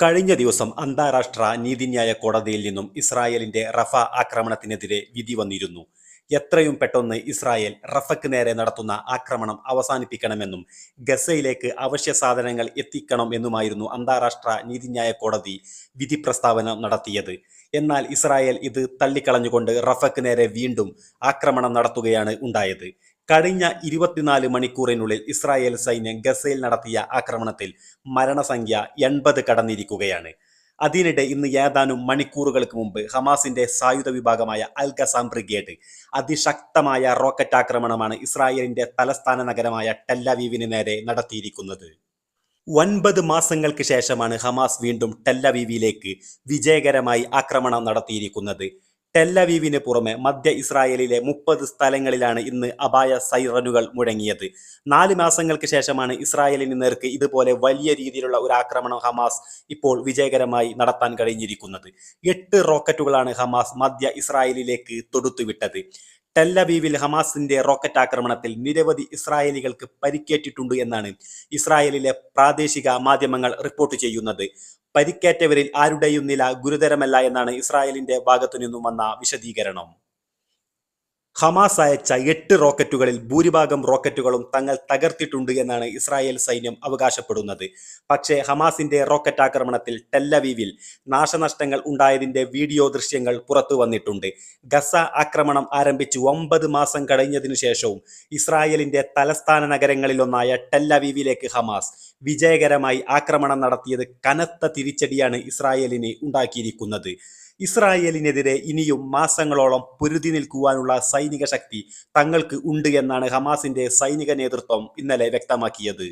കഴിഞ്ഞ ദിവസം അന്താരാഷ്ട്ര നീതിന്യായ കോടതിയിൽ നിന്നും ഇസ്രായേലിന്റെ റഫ ആക്രമണത്തിനെതിരെ വിധി വന്നിരുന്നു. എത്രയും പെട്ടെന്ന് ഇസ്രായേൽ റഫയ്ക്ക് നേരെ നടത്തുന്ന ആക്രമണം അവസാനിപ്പിക്കണമെന്നും ഗസയിലേക്ക് അവശ്യ സാധനങ്ങൾ എത്തിക്കണം എന്നുമായിരുന്നു അന്താരാഷ്ട്ര നീതിന്യായ കോടതി വിധി പ്രസ്താവന നടത്തിയത്. എന്നാൽ ഇസ്രായേൽ ഇത് തള്ളിക്കളഞ്ഞുകൊണ്ട് റഫയ്ക്ക് നേരെ വീണ്ടും ആക്രമണം നടത്തുകയാണ് ഉണ്ടായത്. കഴിഞ്ഞ ഇരുപത്തിനാല് മണിക്കൂറിനുള്ളിൽ ഇസ്രായേൽ സൈന്യം ഗസയിൽ നടത്തിയ ആക്രമണത്തിൽ മരണസംഖ്യ എൺപത് കടന്നിരിക്കുകയാണ്. അതിനിടെ ഇന്ന് ഏതാനും മണിക്കൂറുകൾക്ക് മുമ്പ് ഹമാസിന്റെ സായുധ വിഭാഗമായ അൽ ഖസാം ബ്രിഗേഡ് അതിശക്തമായ റോക്കറ്റ് ആക്രമണമാണ് ഇസ്രായേലിന്റെ തലസ്ഥാന നഗരമായ ടെല്ലവീവിന് നേരെ നടത്തിയിരിക്കുന്നത്. ഒൻപത് മാസങ്ങൾക്ക് ശേഷമാണ് ഹമാസ് വീണ്ടും ടെല്ലവീവിലേക്ക് വിജയകരമായി ആക്രമണം നടത്തിയിരിക്കുന്നത്. ടെല്ലവീവിന് പുറമെ മധ്യ ഇസ്രായേലിലെ മുപ്പത് സ്ഥലങ്ങളിലാണ് ഇന്ന് അപായ സൈറനുകൾ മുഴങ്ങിയത്. നാല് മാസങ്ങൾക്ക് ശേഷമാണ് ഇസ്രായേലിന് നേർക്ക് ഇതുപോലെ വലിയ രീതിയിലുള്ള ഒരു ആക്രമണം ഹമാസ് ഇപ്പോൾ വിജയകരമായി നടത്താൻ കഴിഞ്ഞിരിക്കുന്നത്. എട്ട് റോക്കറ്റുകളാണ് ഹമാസ് മധ്യ ഇസ്രായേലിലേക്ക് തൊടുത്തുവിട്ടത്. ടെല്ലവീവിൽ ഹമാസിന്റെ റോക്കറ്റ് ആക്രമണത്തിൽ നിരവധി ഇസ്രായേലികൾക്ക് പരിക്കേറ്റിട്ടുണ്ട് എന്നാണ് ഇസ്രായേലിലെ പ്രാദേശിക മാധ്യമങ്ങൾ റിപ്പോർട്ട് ചെയ്യുന്നത്. പരിക്കേറ്റവരിൽ ആരുടെയും നില ഗുരുതരമല്ല എന്നാണ് ഇസ്രായേലിന്റെ ഭാഗത്തു നിന്നും വന്ന വിശദീകരണം. ഹമാസ് അയച്ച എട്ട് റോക്കറ്റുകളിൽ ഭൂരിഭാഗം റോക്കറ്റുകളും തങ്ങൾ തകർത്തിട്ടുണ്ട് എന്നാണ് ഇസ്രായേൽ സൈന്യം അവകാശപ്പെടുന്നത്. പക്ഷേ ഹമാസിന്റെ റോക്കറ്റ് ആക്രമണത്തിൽ ടെല്ലവീവിൽ നാശനഷ്ടങ്ങൾ ഉണ്ടായതിന്റെ വീഡിയോ ദൃശ്യങ്ങൾ പുറത്തു വന്നിട്ടുണ്ട്. ഗസ ആക്രമണം ആരംഭിച്ച് ഒമ്പത് മാസം കഴിഞ്ഞതിനു ശേഷവും ഇസ്രായേലിന്റെ തലസ്ഥാന നഗരങ്ങളിലൊന്നായ ടെല്ലവീവിലേക്ക് ഹമാസ് വിജയകരമായി ആക്രമണം നടത്തിയത് കനത്ത തിരിച്ചടിയാണ് ഇസ്രായേലിന് ഉണ്ടാക്കിയിരിക്കുന്നത്. ഇസ്രായേലിനെതിരെ ഇനിയും മാസങ്ങളോളം പൊരുതി നിൽക്കുവാനുള്ള സൈനിക ശക്തി തങ്ങൾക്ക് ഉണ്ട് എന്നാണ് ഹമാസിന്റെ സൈനിക നേതൃത്വം ഇന്നലെ വ്യക്തമാക്കിയത്.